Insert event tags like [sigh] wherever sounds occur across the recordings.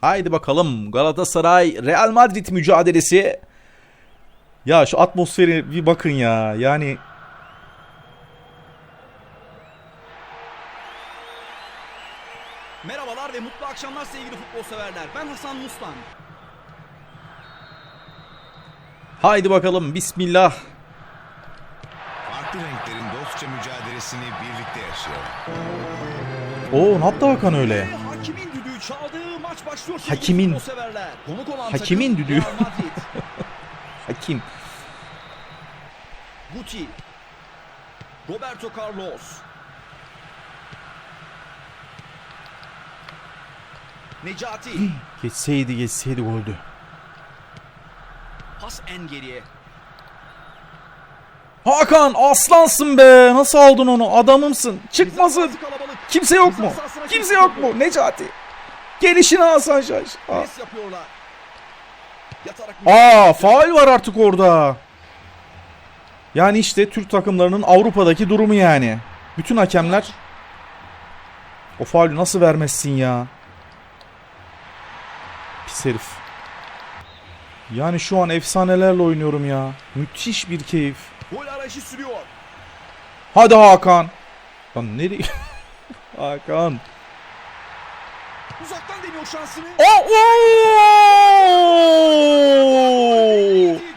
Haydi bakalım Galatasaray Real Madrid mücadelesi. Ya şu atmosferi bir bakın ya. Yani Merhabalar ve mutlu akşamlar sevgili futbol severler. Ben Hasan Mustan. haydi bakalım bismillah. Farklı renklerin dostça mücadelesini birlikte yaşayalım. Oo ne yaptı Hakan öyle? Hakimin düdüğü çaldığı maç başlıyor Hakimin-. Konuk olan Hakimin düdüğü. [laughs] Hakim. Guti. Roberto Carlos. Necati. [gasps] Geçseydi geçseydi goldü. Pas en geriye. Hakan aslansın be. Nasıl aldın onu? Adamımsın. Çıkmasın. Kimse yok mu? Kimse yok mu? Necati. Gelişine Hasan Şaş. Aa. Aa faul var artık orada. Yani işte Türk takımlarının Avrupa'daki durumu yani. Bütün hakemler o faulü nasıl vermezsin ya? Pis herif. Yani şu an efsanelerle oynuyorum ya. Müthiş bir keyif. Gol arayışı sürüyor. Hadi Hakan. Lan nereye? [laughs] Hakan. Uzaktan deniyor şansını. Oh,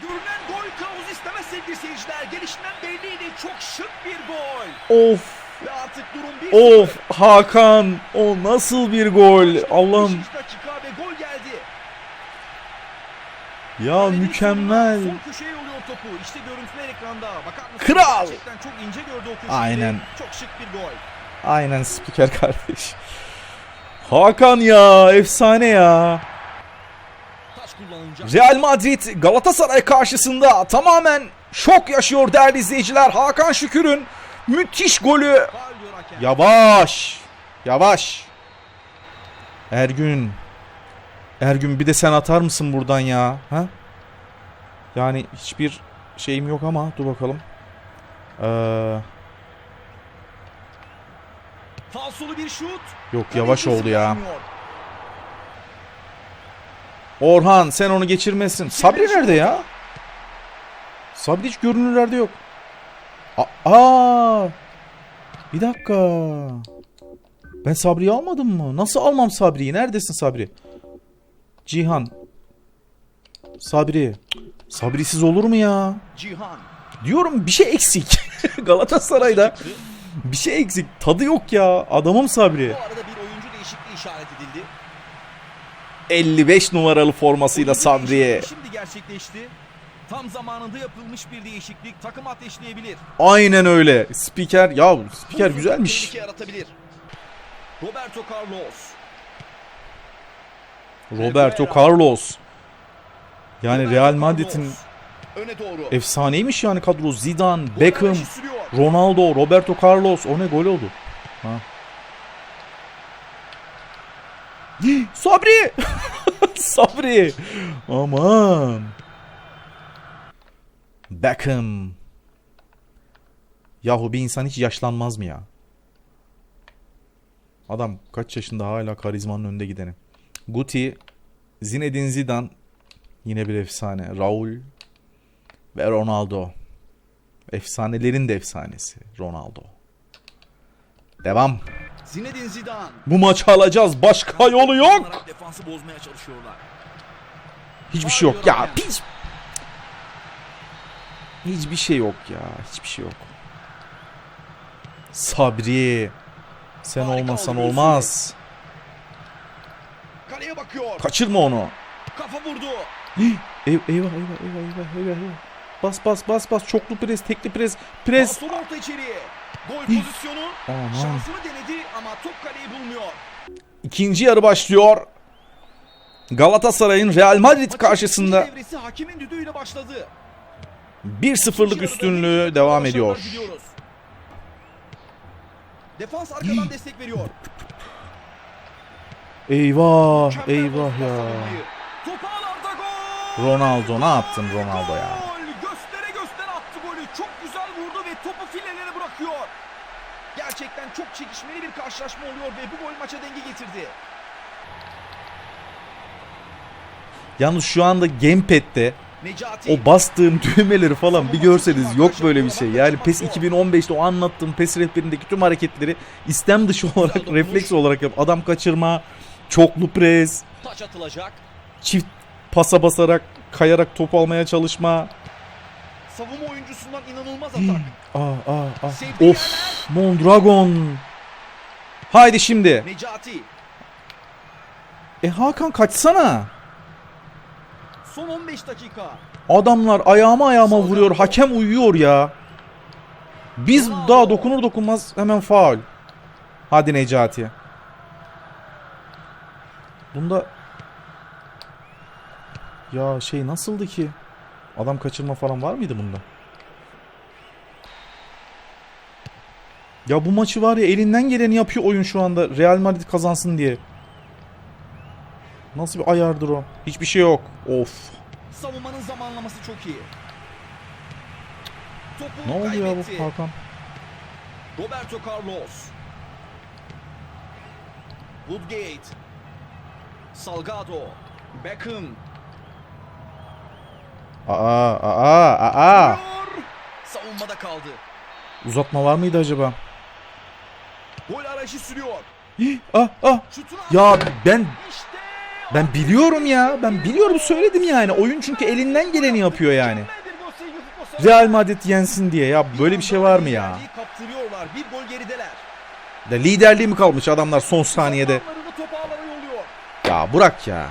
Görünen gol kılavuz istemez sevgili seyirciler. Gelişinden belliydi. Çok şık bir gol. Of. Ve artık durum 1-0. Of Hakan. O nasıl bir gol. Allah'ım. 5. dakika ve gol geldi. Ya mükemmel. Sol köşeye yolluyor topu. İşte görüntüler ekranda. Bakar mısınız? Kral. Gerçekten çok ince gördü o köşeyi. Aynen. Çok şık bir gol. Aynen spiker kardeş. Hakan ya efsane ya. Real Madrid Galatasaray karşısında tamamen şok yaşıyor değerli izleyiciler. Hakan Şükür'ün müthiş golü. Yavaş. Yavaş. Ergün. Ergün bir de sen atar mısın buradan ya? Ha? Yani hiçbir şeyim yok ama dur bakalım. Ee, Falsolu bir şut. yok yavaş oldu ya. Orhan sen onu geçirmesin. Sabri nerede ya? Sabri hiç görünürlerde yok. A- Aa! Bir dakika. Ben Sabri'yi almadım mı? Nasıl almam Sabri'yi? Neredesin Sabri? Cihan. Sabri. Sabrisiz olur mu ya? Cihan. Diyorum bir şey eksik. [laughs] Galatasaray'da bir şey eksik. Tadı yok ya. Adamım Sabri. Bu arada bir oyuncu değişikliği işaret edildi. 55 numaralı formasıyla Oyuncu Sabri'ye. Şimdi gerçekleşti. Tam zamanında yapılmış bir değişiklik takım ateşleyebilir. Aynen öyle. Spiker ya spiker güzelmiş. yaratabilir. Roberto Carlos. Roberto. Carlos. Yani Real Madrid'in Carlos. öne doğru. efsaneymiş yani kadro. Zidane, Beckham. Ronaldo, Roberto Carlos. O ne gol oldu. Ha. [gasps] Sabri! [laughs] Sabri! Aman. Beckham. Yahu bir insan hiç yaşlanmaz mı ya? Adam kaç yaşında hala karizmanın önde gideni. Guti, Zinedine Zidane yine bir efsane. Raul ve Ronaldo. Efsanelerin de efsanesi Ronaldo. Devam. Zinedine Zidane. Bu maçı alacağız. Başka yolu yok. Defansı bozmaya çalışıyorlar. Hiçbir şey yok ya. Hiç... Hiçbir şey yok ya. Hiçbir şey yok. Sabri. Sen Harika olmasan olmaz. Kaleye bakıyor. Kaçırma onu. Kafa vurdu. [gasps] Eyvah eyvah eyvah eyvah eyvah eyvah. Bas bas bas bas. Çoklu pres, tekli pres. Pres. Sol orta içeriye. Gol pozisyonu. Aman. Şansını denedi ama top kaleyi bulmuyor. İkinci yarı başlıyor. Galatasaray'ın Real Madrid karşısında ikinci devresi hakimin düdüğüyle başladı. 1-0'lık üstünlüğü devam ediyor. Defans arkadan destek veriyor. Eyvah, eyvah ya. Ronaldo ne yaptın Ronaldo ya? Gol. Göstere göstere attı golü. Çok güzel vurdu ve topu filelere bırakıyor. Gerçekten çok çekişmeli bir karşılaşma oluyor ve bu gol maça denge getirdi. Yalnız şu anda gamepad'de Necati. o bastığım [laughs] düğmeleri falan bir görseniz yok böyle bir şey. Yani PES 2015'te o anlattığım PES rehberindeki tüm hareketleri istem dışı olarak, refleks olarak yap. Adam kaçırma, çoklu pres, çift pasa basarak, kayarak top almaya çalışma. Savunma oyuncusundan inanılmaz atak. Aa, aa, aa. Sevdiği Of, Mondragon. Haydi şimdi. Necati. E Hakan kaçsana. Son 15 dakika. Adamlar ayağıma ayağıma vuruyor. Hakem uyuyor ya. Biz daha dokunur dokunmaz hemen faul. Hadi Necati. Bunda ya şey nasıldı ki? Adam kaçırma falan var mıydı bunda? Ya bu maçı var ya elinden geleni yapıyor oyun şu anda. Real Madrid kazansın diye. Nasıl bir ayardır o? Hiçbir şey yok. Of. Savunmanın zamanlaması çok iyi. Topu Ne oldu ya bu Hakan? Roberto Carlos. Woodgate. Salgado. Beckham. Aa, aa, aa. Savunmada kaldı. Uzatma var mıydı acaba? Gol arayışı sürüyor. Hih, ah, ah. Ya ben ben biliyorum ya. Ben biliyorum söyledim yani. Oyun çünkü elinden geleni yapıyor yani. Real Madrid yensin diye ya. Böyle bir şey var mı ya? Bir gol gerideler. ya liderliği mi kalmış adamlar son saniyede? Ya bırak ya.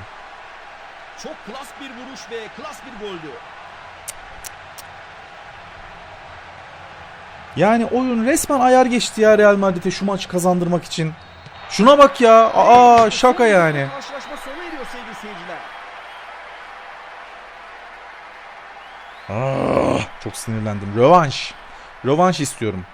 Çok klas bir vuruş ve klas bir goldü. Yani oyun resmen ayar geçti ya Real Madrid'e şu maçı kazandırmak için. Şuna bak ya. Aa şaka yani. Seyirciler. Ah, çok sinirlendim. Rövanş. Rövanş istiyorum.